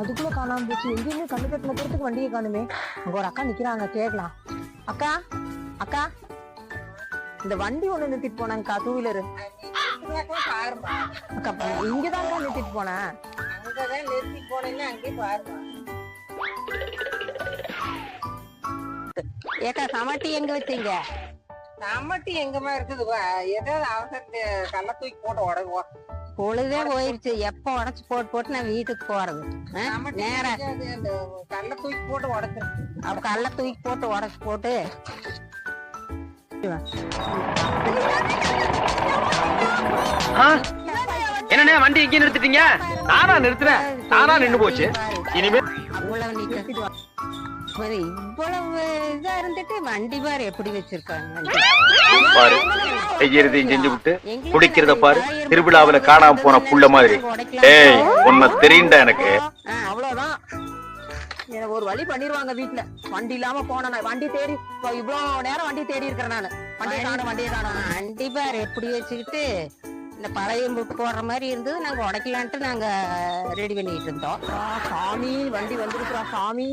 அதுக்குள்ள காணாம போச்சு. எங்கேயுமே கண்ணு கட்டின தூரத்துக்கு வண்டியை காணுமே. அங்க ஒரு அக்கா நிக்கிறாங்க கேட்கலாம் அக்கா அக்கா. இந்த வண்டி ஒண்ணு நிறுத்திட்டு போனாங்கக்கா டூ வீலரு அக்கா இங்கதான் நிறுத்திட்டு போனேன் அங்கதான் நிறுத்தி போனேன்னு அங்கேயே பாருமா. ஏக்கா சமாட்டி எங்க வச்சீங்க? நம்மட்டி எங்கம்மா இருக்குது? வா, ஏதாவது அவசரத்து கள்ள தூக்கி போட்டு உடங்குவோம் பொழுதே போயிருச்சு. எப்ப உடச்சு போட்டு போட்டு நான் வீட்டுக்கு போறது. ஆ? நம்மட்டி நேரா. அது அந்த கள்ள தூக்கி போட்டு உடச்சிருக்கு அப்ப கல்ல தூக்கி போட்டு உடச்சு போட்டு. என்னண்ணே வண்டி இங்கே நிறுத்திட்டீங்க? நானா நிறுத்துறேன் நானா நின்னு போச்சு. இனிமே அவ்வளவு சரி, இவ்வளவு இதா இருந்துட்டு வண்டி பாரு எப்படி வச்சிருக்காங்க? பாரு செய்யறதையும் செஞ்சு விட்டு குடிக்கிறத பாரு திருவிழாவுல காணாம போன புள்ள மாதிரி. உடைக்கலாம். ஏய் உன்னை தெரியும்டா எனக்கு. அவ்வளவுதான். எனக்கு ஒரு வழி பண்ணிருவாங்க வீட்டுல. வண்டி இல்லாம போனேன் நான் வண்டி தேடி இப்ப இவ்வளவு நேரம் வண்டி தேடி இருக்கிறேன் நானு. வண்டியை காணும் வண்டியை காணும். வண்டி பாரு எப்படி வச்சுக்கிட்டு இந்த பழைய போடுற மாதிரி இருந்தது. நாங்க உடைக்கலான்ட்டு நாங்க ரெடி பண்ணிட்டு இருந்தோம். சாமி வண்டி வந்திருக்கிறா சாமி.